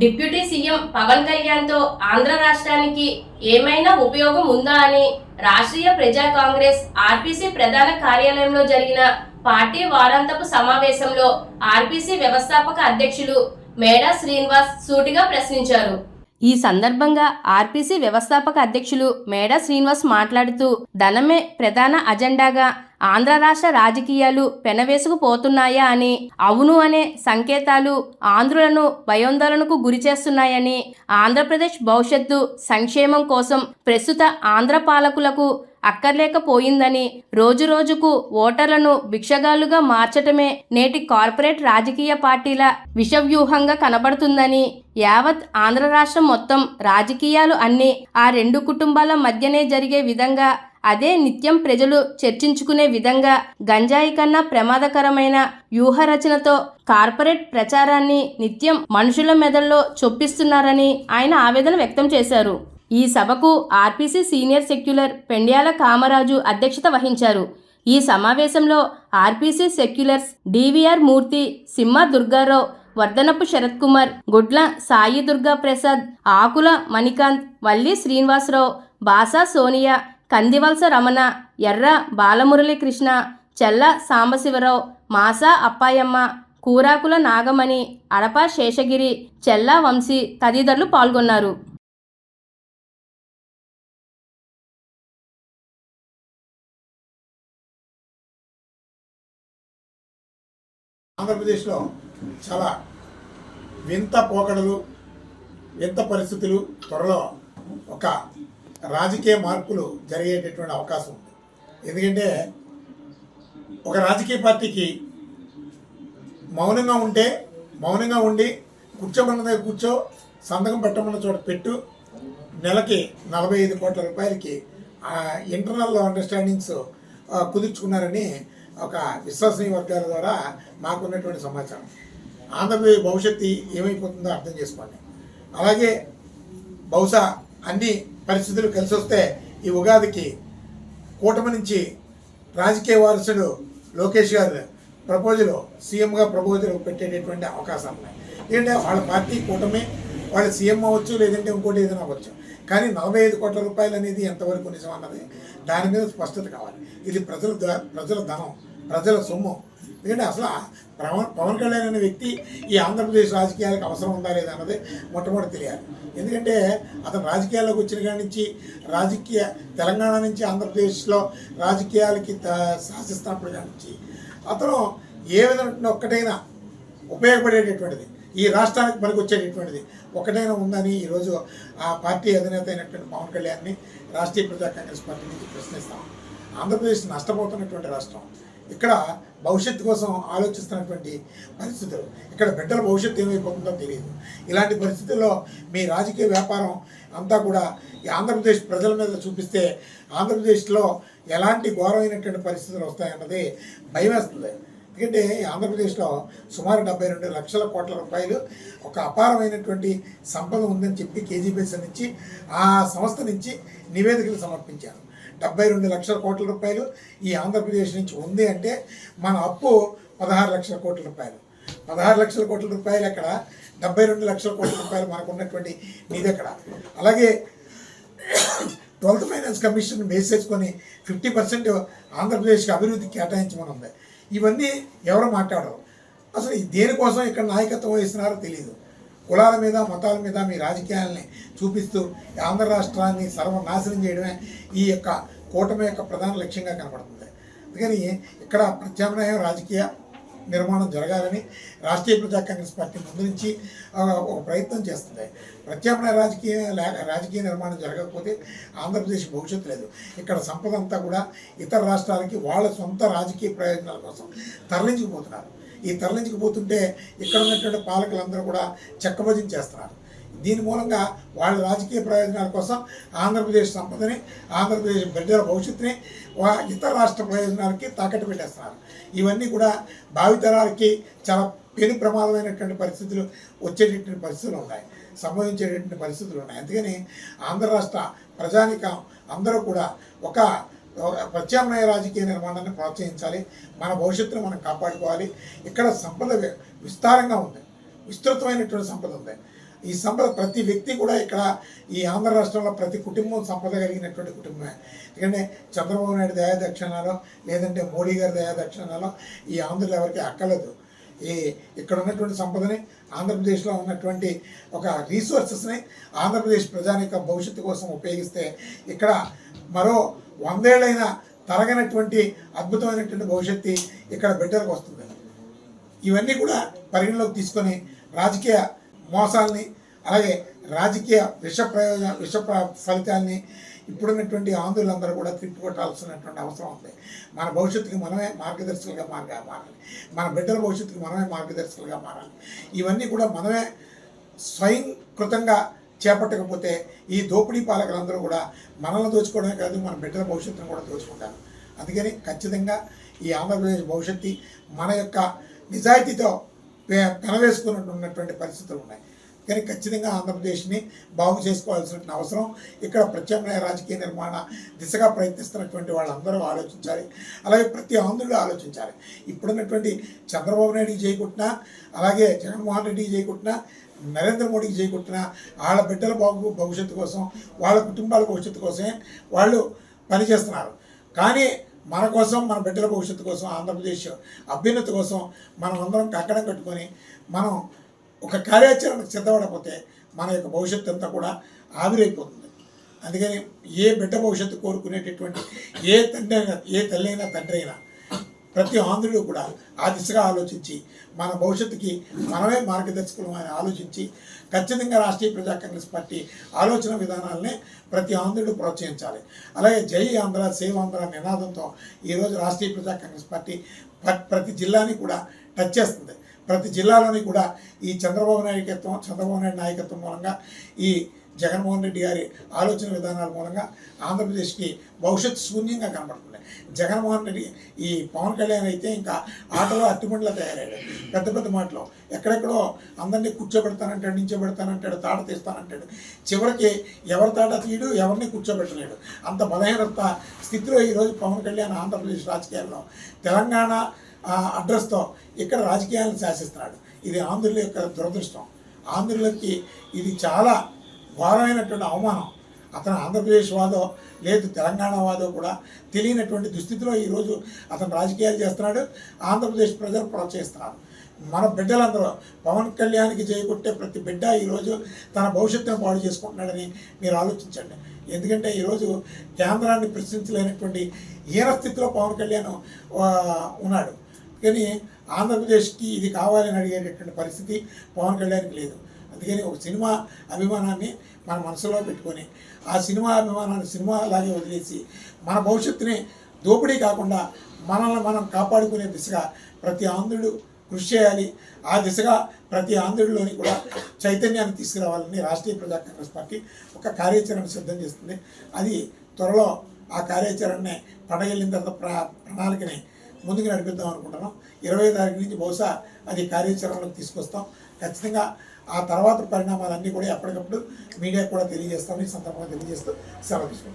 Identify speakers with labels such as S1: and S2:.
S1: Deputy CM Pawan కళ్యాణ్తో ఆంధ్ర రాష్ట్రానికి ఏమైనా ఉపయోగం ఉందా అని రాష్ట్రీయ ప్రజా కాంగ్రెస్ ఆర్పీసీ ప్రధాన కార్యాలయంలో జరిగిన పార్టీ వారాంతపు సమావేశంలో ఆర్పీసీ వ్యవస్థాపక అధ్యక్షులు మేడా శ్రీనివాస్ సూటిగా ప్రశ్నించారు. ఈ సందర్భంగా ఆర్పీసీ వ్యవస్థాపక అధ్యక్షులు మేడా శ్రీనివాస్ మాట్లాడుతూ ధనమే ప్రధాన అజెండాగా ఆంధ్ర రాష్ట్ర రాజకీయాలు పెనవేసుకుపోతున్నాయా అని అవును అనే సంకేతాలు ఆంధ్రులను భయోందోళనకు గురి చేస్తున్నాయని ఆంధ్రప్రదేశ్ భవిష్యత్తు సంక్షేమం కోసం ప్రస్తుత ఆంధ్ర పాలకులకు అక్కర్లేకపోయిందని రోజురోజుకు ఓటర్లను భిక్షగాళ్ళుగా మార్చటమే నేటి కార్పొరేట్ రాజకీయ పార్టీల విషవ్యూహంగా కనబడుతుందని యావత్ ఆంధ్ర రాష్ట్రం మొత్తం రాజకీయాలు అన్నీ ఆ రెండు కుటుంబాల మధ్యనే జరిగే విధంగా అదే నిత్యం ప్రజలు చర్చించుకునే విధంగా గంజాయి కన్నా ప్రమాదకరమైన వ్యూహరచనతో కార్పొరేట్ ప్రచారాన్ని నిత్యం మనుషుల మెదల్లో చొప్పిస్తున్నారని ఆయన ఆవేదన వ్యక్తం చేశారు. ఈ సభకు RPC senior secular Pendyala Kamaraju అధ్యక్షత వహించారు. ఈ సమావేశంలో RPC seculars DVR Murthy Simha Durgarao Vardhanapu Sarath Kumar Gudla Sai Durga Prasad ఆకుల మణికాంత్ వల్లి శ్రీనివాసరావు బాసా సోనియా కందివలస రమణ ఎర్ర బాలమురళీకృష్ణ చెల్ల సాంబశివరావు మాసా అప్పాయమ్మ కూరాకుల నాగమణి అడప శేషగిరి చెల్ల వంశీ తదితరులు పాల్గొన్నారు.
S2: ఆంధ్రప్రదేశ్లో చాలా వింత పోకడలు వింత పరిస్థితులు త్వరలో ఒక రాజకీయ మార్పులు జరిగేటటువంటి అవకాశం ఉంది. ఎందుకంటే ఒక రాజకీయ పార్టీకి మౌనంగా ఉంటే మౌనంగా ఉండి కూర్చోమన్న దగ్గర కూర్చో సంతకం పెట్టమన్న చోట పెట్టు నెలకి నలభై ఐదు కోట్ల రూపాయలకి ఇంటర్నల్ అండర్స్టాండింగ్స్ కుదుర్చుకున్నారని ఒక విశ్వసనీయ వర్గాల ద్వారా మాకున్నటువంటి సమాచారం. ఆంధ్రప్రదేశ్ భవిష్యత్తు ఏమైపోతుందో అర్థం చేసుకోండి అలాగే బహుశా అన్ని పరిస్థితులు కలిసి వస్తే ఈ ఉగాదికి కూటమి నుంచి రాజకీయ వారసుడు లోకేష్ గారు ప్రపోజల్ సీఎంగా ప్రపోజల్ పెట్టేటటువంటి అవకాశాలు ఉన్నాయి. ఏంటంటే వాళ్ళ పార్టీ కూటమి వాళ్ళు సీఎం అవ్వచ్చు లేదంటే ఇంకోటి ఏదైనా అవ్వచ్చు. కానీ నలభై ఐదు కోట్ల రూపాయలు అనేది ఎంతవరకు నిజం అన్నది దాని మీద స్పష్టత కావాలి. ఇది ప్రజల ప్రజల ధనం. ప్రజల సొమ్ము. ఎందుకంటే అసలు పవన్ పవన్ కళ్యాణ్ అనే వ్యక్తి ఈ ఆంధ్రప్రదేశ్ రాజకీయాలకు అవసరం ఉందా లేదా అన్నది మొట్టమొదటి తెలియాలి. ఎందుకంటే అతను రాజకీయాల్లోకి వచ్చిన కాడి నుంచి రాజకీయ తెలంగాణ నుంచి ఆంధ్రప్రదేశ్లో రాజకీయాలకి త- శాసిస్తున్నప్పటి కాడి నుంచి అతను ఏ విధమైన ఒక్కటైనా ఉపయోగపడేటటువంటిది ఈ రాష్ట్రానికి మనకు వచ్చేటటువంటిది ఒకటైనా ఉందని ఈరోజు ఆ పార్టీ అధినేత అయినటువంటి పవన్ కళ్యాణ్ని రాష్ట్రీయ ప్రజా కాంగ్రెస్ పార్టీ నుంచి ప్రశ్నిస్తాం. ఆంధ్రప్రదేశ్ నష్టపోతున్నటువంటి రాష్ట్రం. ఇక్కడ భవిష్యత్తు కోసం ఆలోచిస్తున్నటువంటి పరిస్థితులు. ఇక్కడ బిడ్డల భవిష్యత్తు ఏమైపోతుందో తెలియదు. ఇలాంటి పరిస్థితుల్లో మీ రాజకీయ వ్యాపారం అంతా కూడా ఈ ఆంధ్రప్రదేశ్ ప్రజల మీద చూపిస్తే ఆంధ్రప్రదేశ్లో ఎలాంటి ఘోరమైనటువంటి పరిస్థితులు వస్తాయన్నది భయం వేస్తుంది. ఎందుకంటే ఆంధ్రప్రదేశ్లో సుమారు డెబ్బై రెండు లక్షల కోట్ల రూపాయలు ఒక అపారమైనటువంటి సంపద ఉందని చెప్పి కేజీబీఎస్ నుంచి ఆ సంస్థ నుంచి నివేదికలు సమర్పించారు. డెబ్బై రెండు లక్షల కోట్ల రూపాయలు ఈ ఆంధ్రప్రదేశ్ నుంచి ఉంది అంటే మన అప్పు పదహారు లక్షల కోట్ల రూపాయలు. పదహారు లక్షల కోట్ల రూపాయలు ఎక్కడ? డెబ్బై రెండు లక్షల కోట్ల రూపాయలు మనకు ఉన్నటువంటి నిధి ఎక్కడ? అలాగే ట్వెల్త్ ఫైనాన్స్ కమిషన్ బేస్ చేసుకొని ఫిఫ్టీ పర్సెంట్ ఆంధ్రప్రదేశ్కి అభివృద్ధికి కేటాయించమని ఉంది ఇవన్నీ ఎవరు మాట్లాడరు. అసలు దేనికోసం ఇక్కడ నాయకత్వం వహిస్తున్నారో తెలియదు కులాల మీద మతాల మీద మీ రాజకీయాలని చూపిస్తూ ఆంధ్ర రాష్ట్రాన్ని సర్వనాశనం చేయడమే ఈ యొక్క కూటమి యొక్క ప్రధాన లక్ష్యంగా కనపడుతుంది అందుకని ఇక్కడ ప్రత్యామ్నాయ రాజకీయ నిర్మాణం జరగాలని రాష్ట్రీయ ప్రజా కాంగ్రెస్ పార్టీ ముందు నుంచి ఒక ప్రయత్నం చేస్తుంది. ప్రత్యామ్నాయ రాజకీయ రాజకీయ నిర్మాణం జరగకపోతే ఆంధ్రప్రదేశ్ భవిష్యత్తు లేదు. ఇక్కడ సంపద అంతా కూడా ఇతర రాష్ట్రాలకి వాళ్ళ సొంత రాజకీయ ప్రయోజనాల కోసం తరలించుకుపోతున్నారు. ఈ తరలించకపోతుంటే ఇక్కడ ఉన్నటువంటి పాలకులందరూ కూడా చెక్కభజన చేస్తున్నారు. దీని మూలంగా వాళ్ళ రాజకీయ ప్రయోజనాల కోసం ఆంధ్రప్రదేశ్ సంపదని ఆంధ్రప్రదేశ్ బిడ్డల భవిష్యత్తుని వా- ఇతర రాష్ట్ర ప్రయోజనాలకి తాకట్టు పెట్టేస్తున్నారు. ఇవన్నీ కూడా భావితరాలకి చాలా పెను ప్రమాదమైనటువంటి పరిస్థితులు వచ్చేటటువంటి పరిస్థితులు ఉన్నాయి. సంభవించేటటువంటి పరిస్థితులు ఉన్నాయి. అందుకని ఆంధ్ర రాష్ట్ర ప్రజానికం అందరూ కూడా ఒక ప్రత్యామ్నాయ రాజకీయ నిర్మాణాన్ని ప్రోత్సహించాలి. మన భవిష్యత్తును మనం కాపాడుకోవాలి. ఇక్కడ సంపద విస్తారంగా ఉంది. విస్తృతమైనటువంటి సంపద ఉంది. ఈ సంపద ప్రతి వ్యక్తి కూడా ఇక్కడ ఈ ఆంధ్ర రాష్ట్రంలో ప్రతి కుటుంబం సంపద కలిగినటువంటి కుటుంబమే. ఎందుకంటే చంద్రబాబు నాయుడు దయాదక్షిణాలో లేదంటే మోడీ గారి దయాదక్షిణాలో ఈ ఆంధ్రులు ఎవరికి అక్కలేదు ఈ ఇక్కడ ఉన్నటువంటి సంపదని ఆంధ్రప్రదేశ్లో ఉన్నటువంటి ఒక రీసోర్సెస్ని ఆంధ్రప్రదేశ్ ప్రజానిక భవిష్యత్తు కోసం ఉపయోగిస్తే ఇక్కడ మరో వందేళ్ళైన తరగనటువంటి అద్భుతమైనటువంటి భవిష్యత్తు ఇక్కడ బిడ్డలకు వస్తుంది. ఇవన్నీ కూడా పరిగణలోకి తీసుకొని రాజకీయ మోసాలని అలాగే రాజకీయ విష ప్రయోజన విష ఫలితాల్ని ఇప్పుడున్నటువంటి ఆంధ్రులందరూ కూడా తిప్పుకొట్టాల్సినటువంటి అవసరం ఉంది. మన భవిష్యత్తుకి మనమే మార్గదర్శకులుగా మారగా మారాలి. మన బిడ్డల భవిష్యత్తుకి మనమే మార్గదర్శకులుగా మారాలి. ఇవన్నీ కూడా మనమే స్వయం కృతంగా చేపట్టకపోతే ఈ దోపిడీ పాలకులందరూ కూడా మనల్ని దోచుకోవడమే కాదు మన బిడ్డల భవిష్యత్తును కూడా దోచుకుంటారు. అందుకని ఖచ్చితంగా ఈ ఆంధ్రప్రదేశ్ భవిష్యత్తు మన యొక్క నిజాయితీతో కనవేసుకున్నటువంటి పరిస్థితులు ఉన్నాయి. కానీ ఖచ్చితంగా ఆంధ్రప్రదేశ్ని బాగు చేసుకోవాల్సిన అవసరం. ఇక్కడ ప్రత్యామ్నాయ రాజకీయ నిర్మాణ దిశగా ప్రయత్నిస్తున్నటువంటి వాళ్ళందరూ ఆలోచించాలి. అలాగే ప్రతి ఆంధ్రుడు ఆలోచించాలి. ఇప్పుడున్నటువంటి చంద్రబాబు నాయుడికి చేయకుంటున్నా అలాగే జగన్మోహన్ రెడ్డికి చేయకుంటున్నా నరేంద్ర మోడీకి చేయకుంటున్నా వాళ్ళ బిడ్డల బాగు భవిష్యత్తు కోసం వాళ్ళ కుటుంబాల భవిష్యత్తు కోసమే వాళ్ళు పనిచేస్తున్నారు. కానీ మన కోసం మన బిడ్డల భవిష్యత్తు కోసం ఆంధ్రప్రదేశ్ అభ్యున్నతి కోసం మనం అందరం కక్కడం కట్టుకొని మనం ఒక కార్యాచరణకు సిద్ధపడకపోతే మన యొక్క భవిష్యత్తు అంతా కూడా ఆవిరైపోతుంది. అందుకని ఏ బిడ్డ భవిష్యత్తు కోరుకునేటటువంటి ఏ తండ్రి అయినా ఏ తల్లి అయినా తండ్రి అయినా ప్రతి ఆంధ్రుడు కూడా ఆ దిశగా ఆలోచించి మన భవిష్యత్తుకి మనమే మార్గదర్శకులు అని ఆలోచించి ఖచ్చితంగా రాష్ట్రీయ ప్రజా కాంగ్రెస్ పార్టీ ఆలోచన విధానాలనే ప్రతి ఆంధ్రుడు ప్రోత్సహించాలి. అలాగే జై ఆంధ్ర సేవ్ ఆంధ్ర నినాదంతో ఈరోజు రాష్ట్రీయ ప్రజా కాంగ్రెస్ పార్టీ ప్రతి జిల్లాని కూడా టచ్ చేస్తుంది. ప్రతి జిల్లాలోని కూడా ఈ చంద్రబాబు నాయకత్వం చంద్రబాబు నాయుడు నాయకత్వం మూలంగా ఈ జగన్మోహన్ రెడ్డి గారి ఆలోచన విధానాల మూలంగా ఆంధ్రప్రదేశ్కి భవిష్యత్తు శూన్యంగా కనబడుతుంది జగన్మోహన్ రెడ్డి ఈ పవన్ కళ్యాణ్ అయితే ఇంకా ఆటలో అట్టిపండ్లా తయారయ్యాడు. పెద్ద పెద్ద మాటలు. ఎక్కడెక్కడో అందరినీ కూర్చోబెడతానంటాడు నించోబెడతానంటాడు తాట తీస్తానంటాడు. చివరికి ఎవరి తాట తీయడు ఎవరిని కూర్చోబెట్టలేడు. అంత బలహీనత స్థితిలో ఈరోజు పవన్ కళ్యాణ్ ఆంధ్రప్రదేశ్ రాజకీయాల్లో. తెలంగాణ అడ్రస్తో ఇక్కడ రాజకీయాలను శాసిస్తున్నాడు. ఇది ఆంధ్రుల యొక్క దురదృష్టం. ఆంధ్రులకి ఇది చాలా ఘోరమైనటువంటి అవమానం. అతను ఆంధ్రప్రదేశ్ వాదో లేదు తెలంగాణ వాదో కూడా తెలియనటువంటి దుస్థితిలో ఈరోజు అతను రాజకీయాలు చేస్తున్నాడు. ఆంధ్రప్రదేశ్ ప్రజలు ప్రోత్సహిస్తున్నారు మన బిడ్డలందరూ పవన్ కళ్యాణ్కి చేయకొట్టే ప్రతి బిడ్డ ఈరోజు తన భవిష్యత్తును పాడు చేసుకుంటున్నాడని మీరు ఆలోచించండి. ఎందుకంటే ఈరోజు కేంద్రాన్ని ప్రశ్నించలేనటువంటి హీన స్థితిలో పవన్ కళ్యాణ్ ఉన్నాడు. కానీ ఆంధ్రప్రదేశ్కి ఇది కావాలని అడిగేటటువంటి పరిస్థితి పవన్ కళ్యాణ్కి లేదు. అందుకని ఒక సినిమా అభిమానాన్ని మన మనసులో పెట్టుకొని ఆ సినిమా అభిమానాన్ని సినిమా అలాగే వదిలేసి మన భవిష్యత్తుని దోపిడీ కాకుండా మనల్ని మనం కాపాడుకునే దిశగా ప్రతి ఆంధ్రుడు కృషి చేయాలి. ఆ దిశగా ప్రతి ఆంధ్రుడిలోని కూడా చైతన్యాన్ని తీసుకురావాలని రాష్ట్రీయ ప్రజా కాంగ్రెస్ పార్టీ ఒక కార్యాచరణ సిద్ధం చేస్తుంది. అది త్వరలో ఆ కార్యాచరణని పడగలిగిన తర్వాత ప్రణాళికని ముందుకు నడిపిద్దాం అనుకుంటున్నాం. ఇరవై తారీఖు నుంచి బహుశా అది కార్యాచరణలోకి తీసుకొస్తాం. ఖచ్చితంగా ఆ తర్వాత పరిణామాలన్నీ కూడా ఎప్పటికప్పుడు మీడియాకు కూడా తెలియజేస్తామని ఈ సందర్భంగా తెలియజేస్తూ సెలవు తీసుకుంటాం